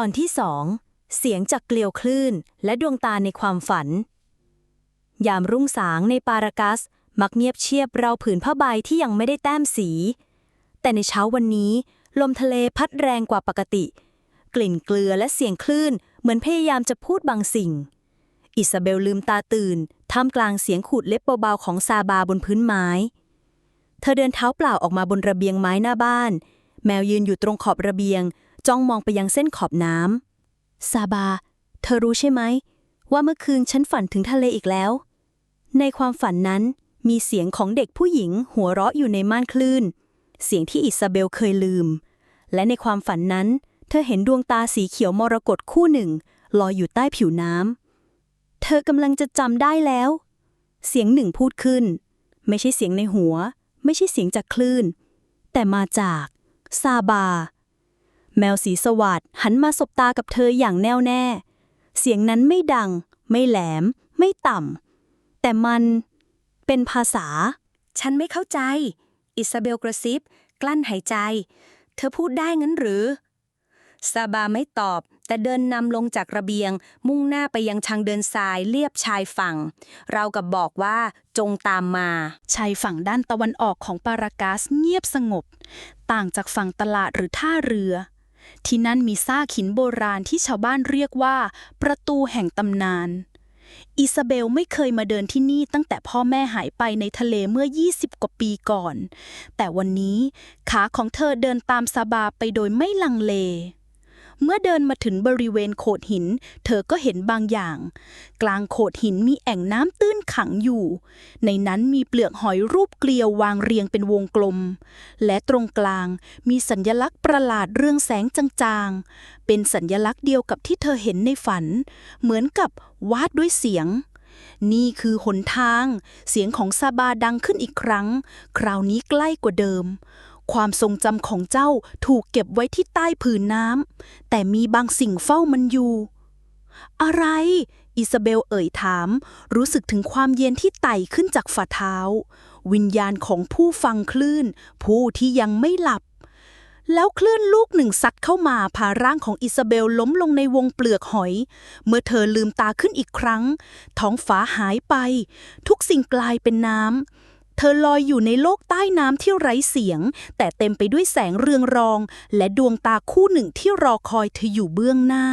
ตอนที่สองเสียงจากเกลียวคลื่นและดวงตาในความฝัน ยามรุ่งสางในปารากัส มักเงียบเชียบเราวผืนผ้าใบที่ยังไม่ได้แต้มสี แต่ในเช้าวันนี้ ลมทะเลพัดแรงกว่าปกติ กลิ่นเกลือและเสียงคลื่น เหมือนพยายามจะพูดบางสิ่ง อิซาเบลลืมตาตื่นท่ามกลางเสียงขูดเล็บเบาๆของซาบาบนพื้นไม้ เธอเดินเท้าเปล่าออกมาบนระเบียงไม้หน้าบ้าน แมวยืนอยู่ตรงขอบระเบียง จ้องมองไปยังเส้นขอบน้ำซาบา เธอรู้ใช่ไหม ว่าเมื่อคืนฉันฝันถึงทะเลอีกแล้ว ในความฝันนั้นมีเสียงของเด็กผู้หญิงหัวเราะอยู่ในม่านคลื่น เสียงที่อิซาเบลเคยลืม และในความฝันนั้น เธอเห็นดวงตาสีเขียวมรกตคู่หนึ่ง ลอยอยู่ใต้ผิวน้ำ เธอกำลังจะจำได้แล้ว เสียงหนึ่งพูดขึ้น ไม่ใช่เสียงในหัว ไม่ใช่เสียงจากคลื่น แต่มาจากซาบา แมวสีสวัสดหันมาสบตากับเธออย่างแน่วแน่ เสียงนั้นไม่ดัง ไม่แหลม ไม่ต่ำ แต่มันเป็นภาษา ฉันไม่เข้าใจ อิซาเบลกระซิบ กลั้นหายใจ เธอพูดได้งั้นหรือ ซาบาไม่ตอบ แต่เดินนำลงจากระเบียง มุ่งหน้าไปยังทางเดินทรายเลียบชายฝั่ง เรากับบอกว่าจงตามมา ชายฝั่งด้านตะวันออกของปารากัสเงียบสงบ ต่างจากฝั่งตลาดหรือท่าเรือ ที่นั่นมีซากหินโบราณที่ชาวบ้านเรียกว่า ประตูแห่งตำนาน อิซาเบลไม่เคยมาเดินที่นี่ตั้งแต่พ่อแม่หายไปในทะเลเมื่อ 20 กว่าปีก่อน แต่วันนี้ขาของเธอเดินตามซาบาไปโดยไม่ลังเล เมื่อเดินมาถึงบริเวณโขดหิน เธอก็เห็นบางอย่าง กลางโขดหินมีแอ่งน้ำตื้นขังอยู่ ในนั้นมีเปลือกหอยรูปเกลียววางเรียงเป็นวงกลม และตรงกลางมีสัญญลักษณ์ประหลาดเรืองแสงจางๆ เป็นสัญญลักษณ์เดียวกับที่เธอเห็นในฝัน เหมือนกับวาดด้วยเสียงนี่คือหนทาง เสียงของซาบาดังขึ้นอีกครั้ง คราวนี้ใกล้กว่าเดิม ความทรงจำของเจ้าถูกเก็บไว้ที่ใต้ผืนน้ำแต่มีบางสิ่งเฝ้ามันอยู่ อะไร อิซาเบลเอ่ยถาม รู้สึกถึงความเย็นที่ไต่ขึ้นจากฝ่าเท้า วิญญาณของผู้ฟังคลื่น ผู้ที่ยังไม่หลับ แล้วคลื่นลูกหนึ่งซัดเข้ามาพาร่างของอิซาเบลล้มลงในวงเปลือกหอย เมื่อเธอลืมตาขึ้นอีกครั้ง ท้องฟ้าหายไป ทุกสิ่งกลายเป็นน้ำ เธอลอยอยู่ในโลกใต้น้ำที่ไร้เสียง แต่เต็มไปด้วยแสงเรืองรอง และดวงตาคู่หนึ่งที่รอคอยเธออยู่เบื้องหน้า